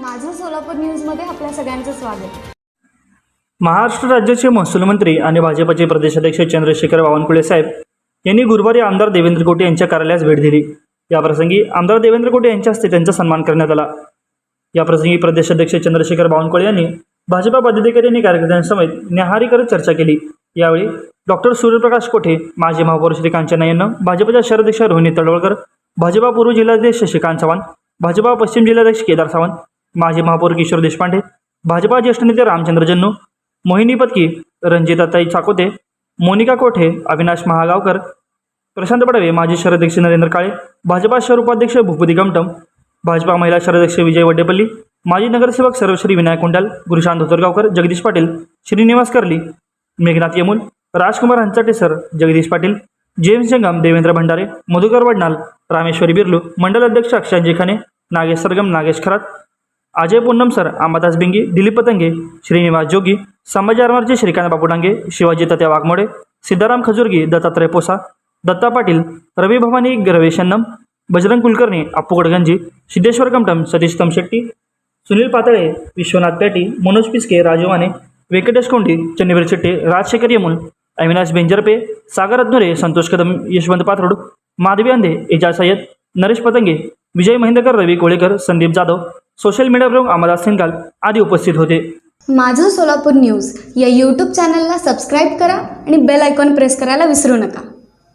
माझं सोलापूर न्यूजमध्ये आपल्या सगळ्यांचं स्वागत. महाराष्ट्र राज्याचे महसूल मंत्री आणि भाजपचे प्रदेशाध्यक्ष चंद्रशेखर बावनकुळे साहेब यांनी गुरुवारी आमदार देवेंद्र कोटे यांच्या कार्यालयास भेट दिली. याप्रसंगी आमदार देवेंद्र कोटे यांच्या हस्ते त्यांचा सन्मान करण्यात आला. याप्रसंगी प्रदेशाध्यक्ष चंद्रशेखर बावनकुळे यांनी भाजपा पदाधिकारी आणि कार्यकर्त्यांसमेत न्याहारी करत चर्चा केली. यावेळी डॉक्टर सूर्यप्रकाश कोठे माजी महापौर श्री कांचन यांना भाजपच्या शहराध्यक्ष रोहिणी तडवळकर भाजपा पूर्व जिल्हाध्यक्ष श्रीकांत चव्हाण भाजपा पश्चिम जिल्हाध्यक्ष केदार सावंत माजी महापौर किशोर देशपांडे भाजपा ज्येष्ठ नेते रामचंद्र जन्नू मोहिनी पत्की रणजिताताई चाकोते मोनिका कोठे अविनाश महागावकर प्रशांत बडवे माजी शहराध्यक्ष नरेंद्र काळे भाजपा शहर उपाध्यक्ष भूपती गमटम भाजपा महिला शहराध्यक्ष विजय वड्डेपल्ली माजी नगरसेवक सर्वश्री विनायक कुंडाल गुरुशांत धोतरगावकर जगदीश पाटील श्रीनिवास कर्ली मेघनाथ यमुल राजकुमार हंचाटे सर जगदीश पाटील जेम्स जंगम देवेंद्र भंडारे मधुकर वडनाल रामेश्वरी बिर्लू मंडल अध्यक्ष अक्षय खाने नागेश सरगम नागेश खरात अजय पूनम सर अंबादास बिंगी दिलीप पतंगे श्रीनिवास जोगी संभाजी श्रीकांत बापू डांगे शिवाजी तत्या वाघमोडे सिद्धाराम खजुर्गी दत्तात्रय पोसा दत्ता पाटील रवी भवानी रवेशन्नम बजरंग कुलकर्णी अप्पू गडगंजी सिद्धेश्वर कमटम सतीश तमशेट्टी सुनील पातळे विश्वनाथ पेटी मनोज पिस्के राजवाने व्यंकटेश कोंडी चन्नीवीर शेट्टी राजशेखर यमुल अविनाश बेंजरपे सागर अध्नुरे संतोष कदम यशवंत पाथरुड माधवी अंधे एजाज सय्यद नरेश पतंगे विजय महेंद्रकर रवी कोळेकर संदीप जाधव सोशल मीडिया प्रमुख अमरदास सिंगाल आदी उपस्थित होते. माझं सोलापूर न्यूज या यूट्यूब चॅनलला सबस्क्राईब करा आणि बेल आयकॉन प्रेस करायला विसरू नका.